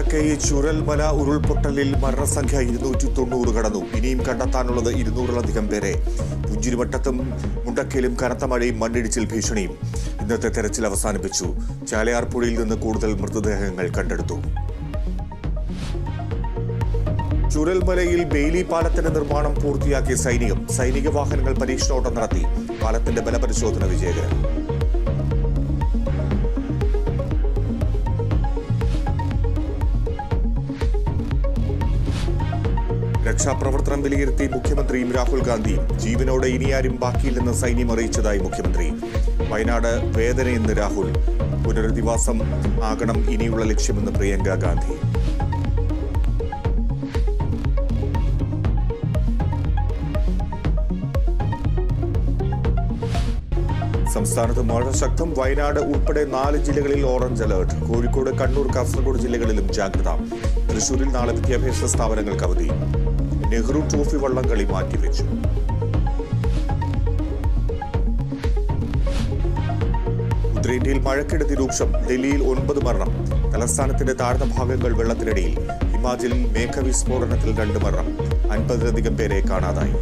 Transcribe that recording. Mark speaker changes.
Speaker 1: മുണ്ടക്കൈ ചുരൽമല ഉരുൾപൊട്ടലിൽ മരണസംഖ്യ ഇരുന്നൂറ്റി തൊണ്ണൂറ് കടന്നു. ഇനിയും കണ്ടെത്താനുള്ളത് ഇരുന്നൂറിലധികം പേരെ. പുഞ്ചിരിവട്ടത്തും മുണ്ടക്കയിലും കനത്ത മഴയും മണ്ണിടിച്ചിൽ ഭീഷണിയും ഇന്നത്തെ തെരച്ചിൽ അവസാനിപ്പിച്ചു. ചാലയാർ പുഴയിൽ നിന്ന് കൂടുതൽ മൃതദേഹങ്ങൾ കണ്ടെടുത്തു. ചുരൽമലയിൽ ബെയിലി പാലത്തിന്റെ നിർമ്മാണം പൂർത്തിയാക്കിയ സൈനികം സൈനിക വാഹനങ്ങൾ പരീക്ഷണോട്ടം നടത്തി. പാലത്തിന്റെ ബലപരിശോധന വിജയകരം. രക്ഷാപ്രവർത്തനം വിലയിരുത്തി മുഖ്യമന്ത്രിയും രാഹുൽ ഗാന്ധിയും ജീവനോടെ ഇനിയാരും ബാക്കിയില്ലെന്ന് സൈന്യം അറിയിച്ചതായി മുഖ്യമന്ത്രി. വയനാട് വേദനയെന്ന് രാഹുൽ. പുനരധിവാസം ആകണം ഇനിയുള്ള ലക്ഷ്യമെന്ന് പ്രിയങ്ക ഗാന്ധി. സംസ്ഥാനത്ത് മഴ ശക്തം. വയനാട് ഉൾപ്പെടെ നാല് ജില്ലകളിൽ ഓറഞ്ച് അലർട്ട്. കോഴിക്കോട് കണ്ണൂർ കാസർഗോഡ് ജില്ലകളിലും ജാഗ്രത. തൃശൂരിൽ നാളെ വിദ്യാഭ്യാസ സ്ഥാപനങ്ങൾക്ക് അവധി നെഹ്റു ട്രോഫി വള്ളംകളി മാറ്റിവെച്ചു. ഉത്തരേന്ത്യയിൽ മഴക്കെടുതി രൂക്ഷം ഡൽഹിയിൽ ഒൻപത് മരണം. തലസ്ഥാനത്തിന്റെ താഴ്ന്ന ഭാഗങ്ങൾ വെള്ളത്തിനടിയിൽ ഹിമാചലിൽ മേഘവിസ്ഫോടനത്തിൽ രണ്ട് മരണം. അൻപതിലധികം പേരെ കാണാതായി.